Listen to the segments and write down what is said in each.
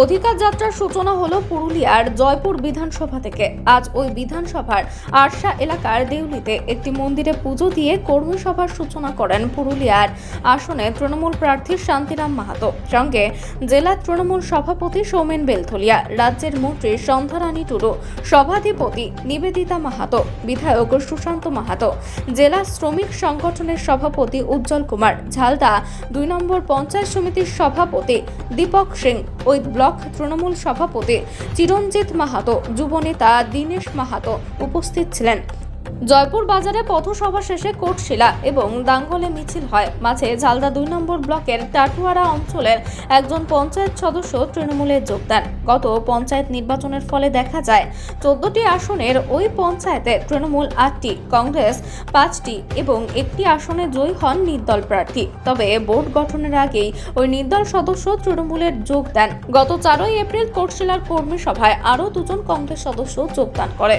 অধিকার যাত্রার সূচনা হলো পুরুলিয়ার জয়পুর বিধানসভা থেকে। আজ ওই বিধানসভার আরশা এলাকার দেউলিতে একটি মন্দিরে পুজো দিয়ে কর্মী সভার সূচনা করেন পুরুলিয়ার আসনে তৃণমূল প্রার্থী শান্তিরাম মাহাতো। সঙ্গে জেলা তৃণমূল সভাপতি সৌমেন বেলথলিয়া, রাজ্যের মন্ত্রী সন্ধ্যারানী টুডু, সভাধিপতি নিবেদিতা মাহাতো, বিধায়ক সুশান্ত মাহাতো, জেলা শ্রমিক সংগঠনের সভাপতি উজ্জ্বল কুমার, ঝালদা দুই নম্বর পঞ্চায়েত সমিতির সভাপতি দীপক সিং ওই ব্লক তৃণমূল সভাপতি চিরঞ্জিত মাহাতো যুবনেতা দীনেশ মাহাতো উপস্থিত ছিলেন। জয়পুর বাজারে পথসভা শেষে কোটশিলা এবং দাঙ্গলে মিছিল হয়। মাঝে ঝালদা দুই নম্বর ব্লকের টাটুয়ারা অঞ্চলের একজন পঞ্চায়েত সদস্য তৃণমূলে যোগ দেন। গত পঞ্চায়েত নির্বাচনের ফলে দেখা যায়, চোদ্দটি আসনের ওই পঞ্চায়েতে তৃণমূল আটটি, কংগ্রেস পাঁচটি এবং একটি আসনে জয়ী হন নির্দল প্রার্থী। তবে বোর্ড গঠনের আগেই ওই নির্দল সদস্য তৃণমূলের যোগ দেন। গত চারই এপ্রিল কোটশিলার কর্মী সভায় আরও দুজন কংগ্রেস সদস্য যোগদান করে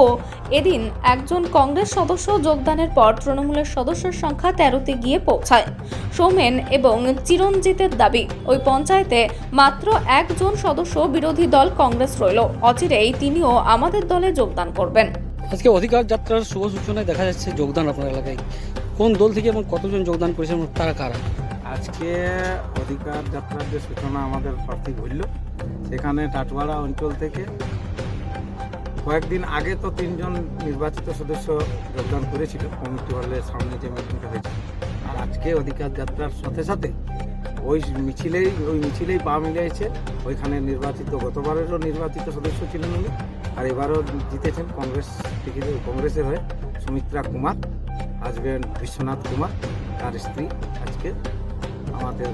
ও এদিন একজন কংগ্রেস সদস্য যোগদানের পর তৃণমূলের সদস্যের সংখ্যা তেরোতে গিয়ে পৌঁছায়। সৌমেন এবং চিরঞ্জিতের দাবি ওই পঞ্চায়েতে মাত্র একজন সদস্য বিরোধী দল কংগ্রেস রইল। অচিরেই তিনিও আমাদের দলে যোগদান করবেন। আজকে অধিকার যাত্রার শুভ সূচনায় দেখা যাচ্ছে যোগদান আপনার এলাকায়। কোন দল থেকে এবং কতজন যোগদান করেছেন তারা কারা? আজকে অধিকার যাত্রার যে সূচনা আমাদের প্রার্থী ঘটল সেখানে টাটওয়াড়া অঞ্চল থেকে কয়েকদিন আগে তো তিনজন নির্বাচিত সদস্য যোগদান করেছিল কমিটি হলের সামনে যে মিটিংটা হয়েছে, আর আজকে অধিকার যাত্রার সাথে সাথে ওই মিছিলেই ওই মিছিলেই পা মিলিয়েছে ওইখানে নির্বাচিত, গতবারেরও নির্বাচিত সদস্য ছিলেন উনি, আর এবারও জিতেছেন কংগ্রেস টিকিটে কংগ্রেসের হয়ে সুমিত্রা কুমার হাজবেন্ড বিশ্বনাথ কুমার, তার স্ত্রী আজকে আমাদের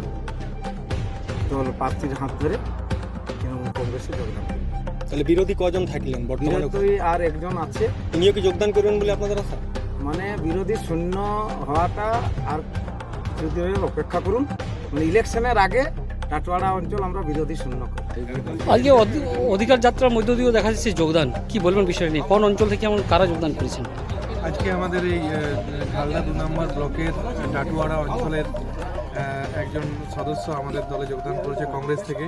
দল প্রার্থীর হাত ধরে তৃণমূল কংগ্রেসে যোগদান। তাহলে বিরোধী কজন থাকলেন বর্তমানে বিরোধী আর একজন আছে। উনিও কি যোগদান করবেন বলে আপনাদের আশা? মানে বিরোধী শূন্য হওয়াটা আর কিছুদিনের অপেক্ষা করুন। মানে ইলেকশনের আগে টাটওয়াড়া অঞ্চল আমরা বিরোধী শূন্য আজকে অধি- অধিকার যাত্রার মধ্য দিয়েও দেখা যাচ্ছে যোগদান। কি বলবেন বিষয় নিয়ে? কোন অঞ্চল থেকে এমন কারা যোগদান করেছেন? আজকে আমাদের এই ঝালদা দু নম্বর ব্লকের ডাটুয়াড়া অঞ্চলের একজন সদস্য আমাদের দলে যোগদান করেছে কংগ্রেস থেকে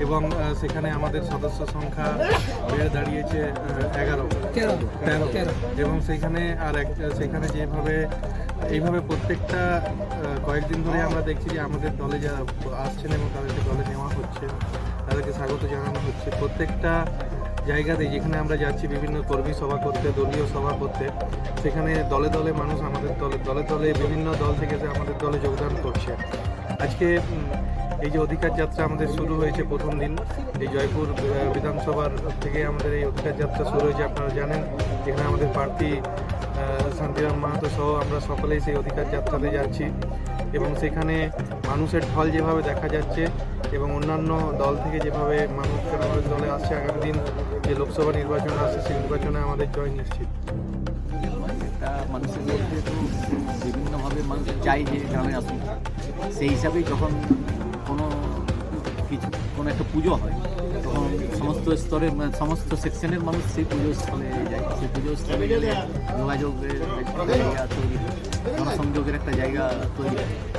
এবং সেখানে আমাদের সদস্য সংখ্যা বেড়ে দাঁড়িয়েছে এগারো। তেরো। এবং সেখানে আর এক সেখানে যেভাবে এইভাবে প্রত্যেকটা কয়েকদিন ধরে আমরা দেখছি যে আমাদের দলে যারা আসছেন এবং তাদেরকে দলে নেওয়া হচ্ছে তাদেরকে স্বাগত জানানো হচ্ছে প্রত্যেকটা জায়গাতে যেখানে আমরা যাচ্ছি, বিভিন্ন কর্মী সভা করতে, দলীয় সভা করতে, সেখানে দলে দলে মানুষ আমাদের দলে দলে দলে বিভিন্ন দল থেকে যে আমাদের দলে যোগদান করছে। আজকে এই যে অধিকার যাত্রা আমাদের শুরু হয়েছে প্রথম দিন, এই জয়পুর বিধানসভার থেকে আমাদের এই অধিকার যাত্রা শুরু হয়েছে, আপনারা জানেন। যেখানে আমাদের প্রার্থী শান্তিরাম মাহাতো সহ আমরা সকলেই সেই অধিকার যাত্রাতে যাচ্ছি। এবং সেখানে মানুষের ঢল যেভাবে দেখা যাচ্ছে এবং অন্যান্য দল থেকে যেভাবে মানুষ আমাদের দলে আসছে, আগামী দিন যে লোকসভা নির্বাচন আসছে, সেই নির্বাচনে আমাদের জয় নিশ্চিত। মানুষের মধ্যে তো বিভিন্নভাবে মানুষ চাই যে গ্রামে আসুন সেই হিসাবেই যখন কোনো কিছু, কোনো একটা পুজো হয় সমস্ত স্তরের মানে সমস্ত সেকশনের মানুষ সেই পুজো স্থলে যায়। সেই পুজো স্থলে গেলে যোগাযোগের একটা জায়গা তৈরি জনসংযোগের একটা জায়গা তৈরি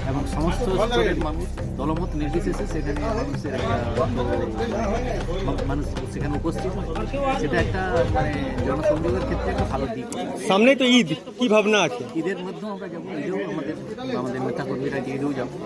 এবং সমস্ত স্তরের মানুষ দলমত নির্বিশেষে সেখানে মানুষের একটা মানুষ সেখানে উপস্থিত সেটা একটা মানে জনসংযোগের ক্ষেত্রে একটা ভালো দিক। সামনে তো ঈদ কি ভাবনা আছে? ঈদের মধ্যেও আমরা যাব ঈদেও আমাদের আমাদের নেতা কর্মীরা ঈদেও যাব।